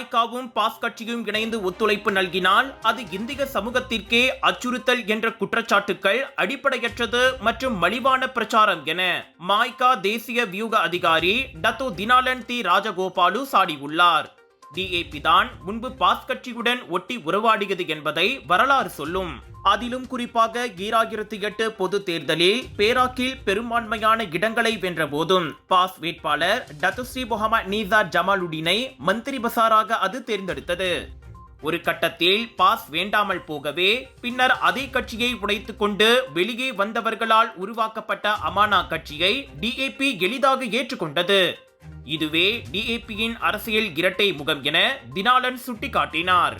மாய்காவும் pass கட்சியும் இணைந்து ஒத்துழைப்பு நல்கினால் அது இந்திய சமூகத்திற்கே அச்சுறுத்தல் என்ற குற்றச்சாட்டுக்கள் அடிப்படையற்றது மற்றும் மலிவான பிரச்சாரம் என மாய்கா தேசிய வியூக அதிகாரி டத்தோ தினாலன் தி ராஜகோபாலு சாடியுள்ளார் டிஏபி தான் முன்பு பாஸ் கட்சியுடன் ஒட்டி உறவாடியது என்பதை வரலாறு சொல்லும். அதிலும் குறிப்பாக ஈராயிரத்தி எட்டு பொது தேர்தலில் பேராக்கில் பெரும்பான்மையான இடங்களை வென்ற போதும் பாஸ் வேட்பாளர் டத்துஸ்ரீ முகமது நீசார் ஜமாலுடீனை மந்திரி பசாராக அது தேர்ந்தெடுத்தது. ஒரு கட்டத்தில் பாஸ் வேண்டாமல் போகவே பின்னர் அதே கட்சியை உடைத்துக் கொண்டு வெளியே வந்தவர்களால் உருவாக்கப்பட்ட அமானா கட்சியை டிஏபி எளிதாக ஏற்றுக்கொண்டது. இதுவே டிஏபியின் அரசியல் இரட்டை முகம் என தினாலன் சுட்டிக்காட்டினார்.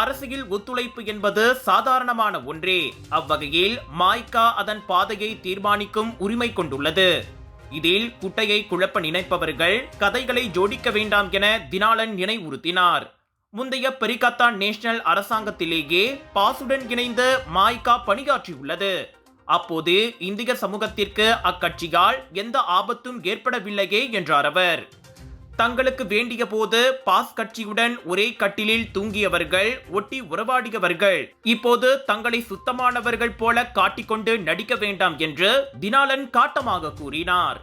அரசியல் ஒத்துழைப்பு என்பது சாதாரணமான ஒன்றே. அவ்வகையில் மாய்கா அதன் பாதையை தீர்மானிக்கும் உரிமை கொண்டுள்ளது. இதில் குட்டையை குழப்ப நினைப்பவர்கள் கதைகளை ஜோடிக்க வேண்டாம் என தினாலன் நினைவுறுத்தினார். முந்தைய பெரிகத்தான் நேஷனல் அரசாங்கத்திலேயே பாசுடன் இணைந்து மாய்கா பணியாற்றியுள்ளது. அப்போது இந்திய சமூகத்திற்கு அக்கட்சியால் எந்த ஆபத்தும் ஏற்படவில்லையே என்றார் அவர். தங்களுக்கு வேண்டிய போது பாஸ் கட்சியுடன் ஒரே கட்டிலில் தூங்கியவர்கள் ஒட்டி உறவாடியவர்கள். இப்போது தங்களை சுத்தமானவர்கள் போல காட்டிக்கொண்டு நடிக்க வேண்டாம் என்று தினாலன் காட்டமாக கூறினார்.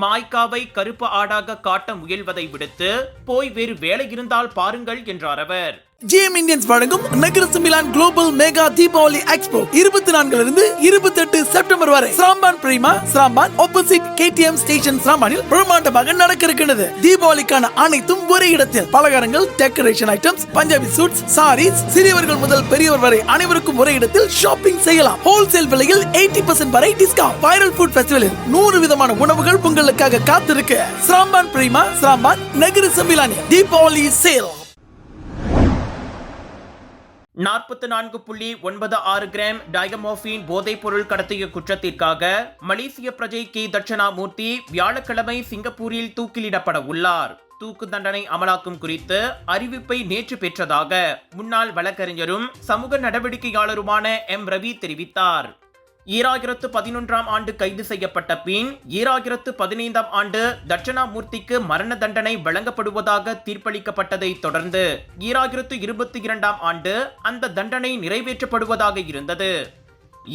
மாய்க்காவை கருப்பு ஆடாக காட்ட முயல்வதை விடுத்து போய் வேறு வேலை இருந்தால் பாருங்கள் என்றார் அவர். ஜிஎம் இந்தியன்ஸ் வழங்கும் நகரசு மிலான் குளோபல் மெகா தீபாவளி எக்ஸ்போ இருபத்தி நான்குல இருந்து இருபத்தி எட்டு செப்டம்பர் வரை சாம்பான் Prima Seremban opposite KTM station சாம்பானில் பிரம்மாண்டமாக நடக்க இருக்கின்றது தீபாவளிக்கான அனைத்தும் ஒரே இடத்தில். பலகாரங்கள் decoration items Punjabi suits saris சிறியவர்கள் முதல் பெரியவர் வரை அனைவருக்கும் ஒரே இடத்தில் ஷாப்பிங் செய்யலாம். ஹோல்சேல் விலையில் எயிட்டி பர்சன்ட் வரை டிஸ்கவுண்ட் வைரல் ஃபுட் ஃபெஸ்டிவலில் நூறு விதமான உணவுகள் உங்களுக்காக காத்திருக்கு. சாம்பான் பிரிமா சிராம்பான் நகர மிலானி தீபாவளி சேல் நாற்பத்தி நான்கு புள்ளி ஒன்பது ஆறு கிராம் டயமோஃபின் போதைப் பொருள் கடத்திய குற்றத்திற்காக மலேசிய பிரஜை கே. தட்சணாமூர்த்தி வியாழக்கிழமை சிங்கப்பூரில் தூக்கிலிடப்பட உள்ளார். தூக்கு தண்டனை அமலாக்கும் குறித்து அறிவிப்பை நேற்று பெற்றதாக முன்னாள் வழக்கறிஞரும் சமூக நடவடிக்கையாளருமான எம். ரவி தெரிவித்தார். ஈராயிரத்து பதினொன்றாம் ஆண்டு கைது செய்யப்பட்ட பின் ஈராயிரத்து பதினைந்தாம் ஆண்டு தட்சணாமூர்த்திக்கு மரண தண்டனை வழங்கப்படுவதாக தீர்ப்பளிக்கப்பட்டதை தொடர்ந்து ஈராயிரத்து இருபத்தி இரண்டாம் ஆண்டு அந்த தண்டனை நிறைவேற்றப்படுவதாக இருந்தது.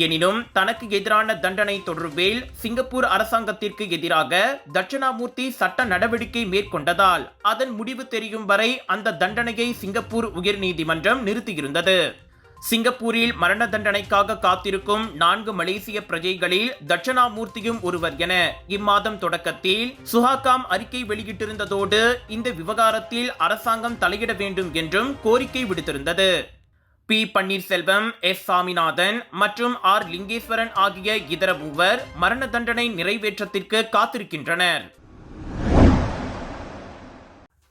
எனினும் தனக்கு எதிரான தண்டனை தொடர்பில் சிங்கப்பூர் அரசாங்கத்திற்கு எதிராக தட்சணாமூர்த்தி சட்ட நடவடிக்கை மேற்கொண்டதால் அதன் முடிவு தெரியும் வரை அந்த தண்டனையை சிங்கப்பூர் உயர்நீதிமன்றம் நிறுத்தியிருந்தது. சிங்கப்பூரில் மரண தண்டனைக்காக காத்திருக்கும் நான்கு மலேசிய பிரஜைகளில் தட்சணாமூர்த்தியும் ஒருவர் என இம்மாதம் தொடக்கத்தில் சுஹாகாம் அறிக்கை வெளியிட்டிருந்ததோடு இந்த விவகாரத்தில் அரசாங்கம் தலையிட வேண்டும் என்றும் கோரிக்கை விடுத்திருந்தது. பி. பன்னீர்செல்வம் எஸ். சாமிநாதன் மற்றும் ஆர். லிங்கேஸ்வரன் ஆகிய இதர மூவர் மரண தண்டனை நிறைவேற்றத்திற்கு காத்திருக்கின்றனர்.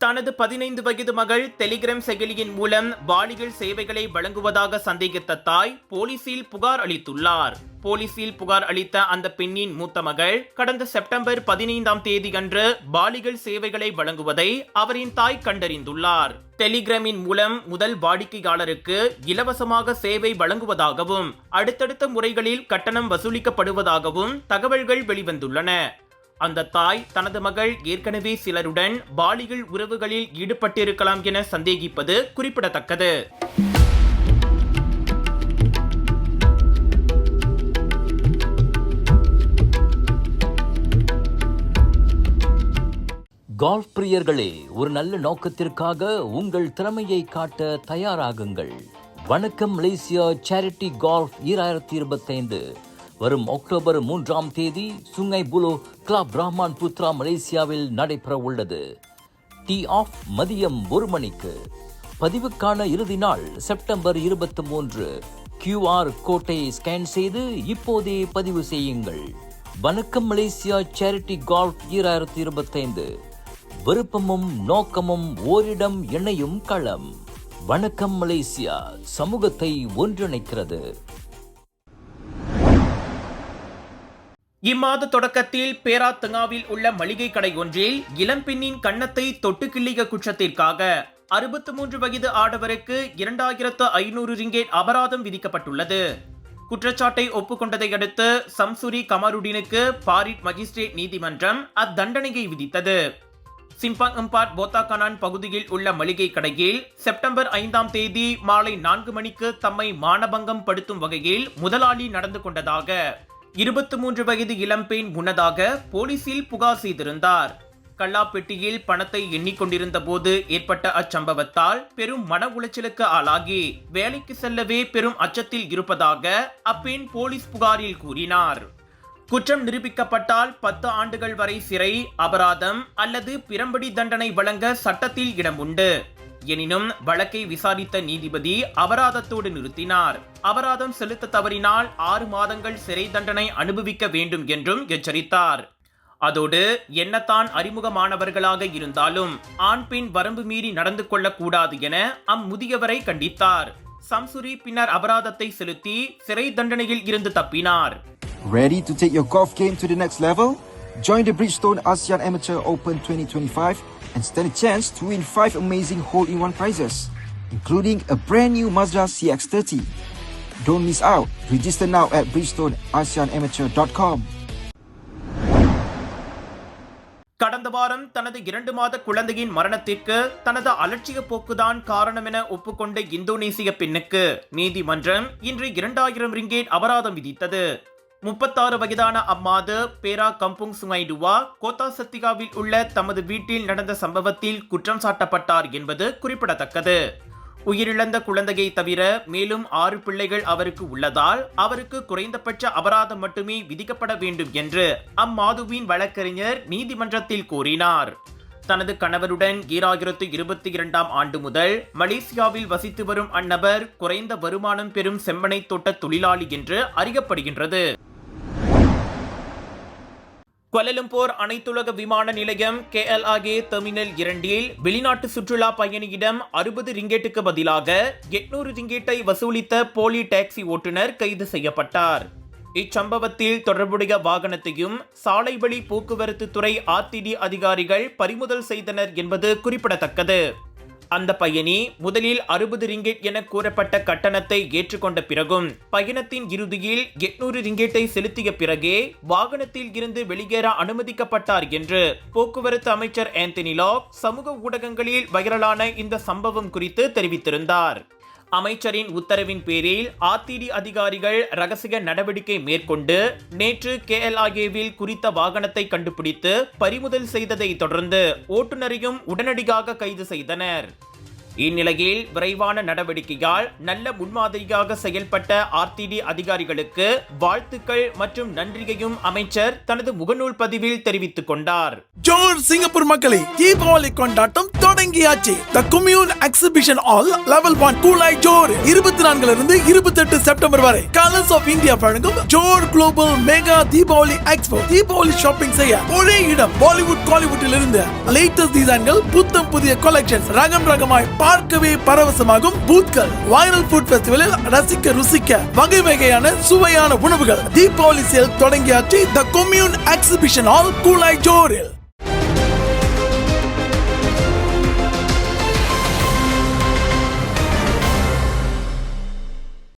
தனது பதினைந்து வயது மகள் டெலிகிராம் செயலியின் மூலம் பாலியல் சேவைகளை வழங்குவதாக சந்தேகித்த தாய் போலீசில் புகார் அளித்துள்ளார். போலீசில் புகார் அளித்த அந்த பெண்ணின் மூத்த மகள் கடந்த செப்டம்பர் பதினைந்தாம் தேதி அன்று பாலியல் சேவைகளை வழங்குவதை அவரின் தாய் கண்டறிந்துள்ளார். டெலிகிராமின் மூலம் முதல் வாடிக்கையாளருக்கு இலவசமாக சேவை வழங்குவதாகவும் அடுத்தடுத்த முறைகளில் கட்டணம் வசூலிக்கப்படுவதாகவும் தகவல்கள் வெளிவந்துள்ளன. அந்த தாய் தனது மகள் ஏற்கனவே சிலருடன் பாலியல் உறவுகளில் ஈடுபட்டிருக்கலாம் என சந்தேகிப்பது குறிப்பிடத்தக்கது. கால்ஃப் பிரியர்களே ஒரு நல்ல நோக்கத்திற்காக உங்கள் திறமையை காட்ட தயாராகுங்கள். வணக்கம் மலேசியா சேரிட்டி கால்ஃப் ஈராயிரத்தி இருபத்தைந்து. வரும் அக்டோபர் மூன்றாம் தேதி Sungai Buloh club Rahman Putra மலேசியாவில் நடைபெற உள்ளது டி ஆஃப் மதியம் ஒரு மணிக்கு. பதிவுக்கான இறுதி நாள் செப்டம்பர் இருபத்தி மூன்று. கியூஆர் கோட்டை ஸ்கேன் செய்து இப்போதே பதிவு செய்யுங்கள். வணக்கம் மலேசியா சேரிட்டி கால்ஃப் ஈராயிரத்தி இருபத்தைந்து. விருப்பமும் நோக்கமும் ஓரிடம் இணையும் களம். வணக்கம் மலேசியா சமூகத்தை ஒன்றிணைக்கிறது. இம்மாத தொடக்கத்தில் பேராத்தங்காவில் உள்ள மளிகை கடை ஒன்றில் இளம்பெண்ணின் கன்னத்தை தொட்டு கிள்ளிய குற்றத்திற்காக அறுபத்து மூன்று வயது ஆடவருக்கு இரண்டாயிரத்து ஐநூறு ரிங்கேட் அபராதம் விதிக்கப்பட்டுள்ளது. குற்றச்சாட்டை ஒப்புக்கொண்டதை அடுத்து சம்சுரி கமருடீனுக்கு பாரிட் மஜிஸ்ட்ரேட் நீதிமன்றம் அத்தண்டனையை விதித்தது. சிம்பாங் அம்பாட் போத்தாகனான் பகுதியில் உள்ள மளிகை கடையில் செப்டம்பர் ஐந்தாம் தேதி மாலை நான்கு மணிக்கு தம்மை மானபங்கம் படுத்தும் வகையில் முதலாளி நடந்து கொண்டதாக இருபத்தி மூன்று வயது இளம்பெண் முன்னதாக போலீசில் புகார் செய்திருந்தார். கல்லாப்பெட்டியில் பணத்தை எண்ணிக்கொண்டிருந்த போது ஏற்பட்ட அச்சம்பவத்தால் பெரும் மன உளைச்சலுக்கு ஆளாகி வேலைக்கு செல்லவே பெரும் அச்சத்தில் இருப்பதாக அப்பெண் போலீஸ் புகாரில் கூறினார். குற்றம் நிரூபிக்கப்பட்டால் பத்து ஆண்டுகள் வரை சிறை அபராதம் அல்லது பிறம்படி தண்டனை வழங்க சட்டத்தில் இடம் உண்டு. எனினும் வழக்கை விசாரித்த நீதிபதி அபராதத்தோடு நிறுத்தினார். அபராதம் செலுத்த தவறினால் ஆறு மாதங்கள் சிறை தண்டனை அனுபவிக்க வேண்டும் என்றும் எச்சரித்தார். அதோடு என்னத்தான் அறிமுகமானவர்களாக இருந்தாலும் ஆண் பெண் வரம்பு மீறி நடந்து கொள்ளக்கூடாது என அம்முதியவரை கண்டித்தார். சம்சுரி பின்னர் அபராதத்தை செலுத்தி சிறை தண்டனையில் இருந்து தப்பினார். Ready to take your golf game to the next level? Join the Bridgestone ASEAN Amateur Open 2025 and stand a chance to win 5 amazing hole-in-one prizes, including a brand new Mazda CX-30. Don't miss out. Register now at bridgestoneasianamateur.com. கடந்த வாரம் தனது இரண்டு மாத குழந்தையின் மரணத்திற்கு தனது அலட்சிய போக்குதான் காரணம் என ஒப்புக்கொண்ட இந்தோனேசிய பெண்ணுக்கு நீதிமன்றம் இன்று இரண்டாயிரம் ரிங்கேட் அபராதம் விதித்தது முப்பத்தாறு வயதான அம்மாது பேரா கம்புங் சுங்கைடுவா கோத்தா சத்திகாவில் உள்ள தமது வீட்டில் நடந்த சம்பவத்தில் குற்றம் சாட்டப்பட்டார் என்பது குறிப்பிடத்தக்கது. உயிரிழந்த குழந்தையை தவிர மேலும் ஆறு பிள்ளைகள் அவருக்கு உள்ளதால் அவருக்கு குறைந்தபட்ச அபராதம் மட்டுமே விதிக்கப்பட வேண்டும் என்று அம்மாதுவின் வழக்கறிஞர் நீதிமன்றத்தில் கூறினார் தனது கணவருடன் ஈராயிரத்து இருபத்தி இரண்டாம் ஆண்டு முதல் மலேசியாவில் வசித்து வரும் அந்நபர் குறைந்த வருமானம் பெறும் செம்மனை தோட்ட தொழிலாளி என்று அறியப்படுகின்றது. கொலலம்பூர் அனைத்துலக விமான நிலையம் கேஎல்ஆகே டெர்மினல் இரண்டில் வெளிநாட்டு சுற்றுலா பயணியிடம் அறுபது ரிங்கெட்டுக்கு பதிலாக எட்நூறு ரிங்கெட்டை வசூலித்த போலி டாக்ஸி ஓட்டுநர் கைது செய்யப்பட்டார். இச்சம்பவத்தில் தொடர்புடைய வாகனத்தையும் சாலை வழி போக்குவரத்து துறை ஆர்டிடி அதிகாரிகள் பறிமுதல் செய்தனர் என்பது குறிப்பிடத்தக்கது. அந்த பயணி முதலில் அறுபது ரிங்கெட் என கூறப்பட்ட கட்டணத்தை ஏற்றுக்கொண்ட பிறகும் பயணத்தின் இறுதியில் எட்நூறு ரிங்கெட்டை செலுத்திய பிறகே வாகனத்தில் இருந்து வெளியேற அனுமதிக்கப்பட்டார் என்று போக்குவரத்து அமைச்சர் ஆந்தனி லாக் சமூக ஊடகங்களில் வைரலான இந்த சம்பவம் குறித்து தெரிவித்திருந்தார். அமைச்சரின் உத்தரவின் பேரில் ஆர்டிடி அதிகாரிகள் ரகசிய நடவடிக்கை மேற்கொண்டு நேற்று கேஎல்ஆகேவில் குறித்த வாகனத்தை கண்டுபிடித்து பறிமுதல் செய்ததை தொடர்ந்து ஓட்டுநரையும் உடனடியாக கைது செய்தனர். இந்நிலையில் விரைவான நடவடிக்கையால் நல்ல முன்மாதிரியாக செயல்பட்ட ஆர்டிடி அதிகாரிகளுக்கு வாழ்த்துக்கள் மற்றும் நன்றியையும் அமைச்சர் தனது முகநூல் பதிவில் தெரிவித்துக் கொண்டார். ஜோர் சிங்கப்பூர் மக்களை தீபாவளி கொண்டாட்டம் தொடங்கியாச்சு. The commune exhibition all level one Kulai Johor. இருபத்தி நான்குல இருந்து இருபத்தி எட்டு செப்டம்பர் வரை கலர்ஸ் ஆஃப் இந்தியா வழங்கும் Johor global mega Deepavali expo Deepavali shopping செய்ய ஒரே இடம் பாலிவுட் காலிவுட்டில் இருந்து லேட்டஸ்ட் டிசைன்கள் புத்தம் புதிய கலெக்ஷன்ஸ் ரகம் ரகமாய் பார்க்கவே பரவசமாகும் பூத்கள். வைரல் ஃபுட் ஃபெஸ்டிவலில் ரசிக்க ருசிக்க வகை வகையான சுவையான உணவுகள். தீபாவளி சேல் தொடங்கியாச்சு. The commune exhibition all Kulai ஜோரில்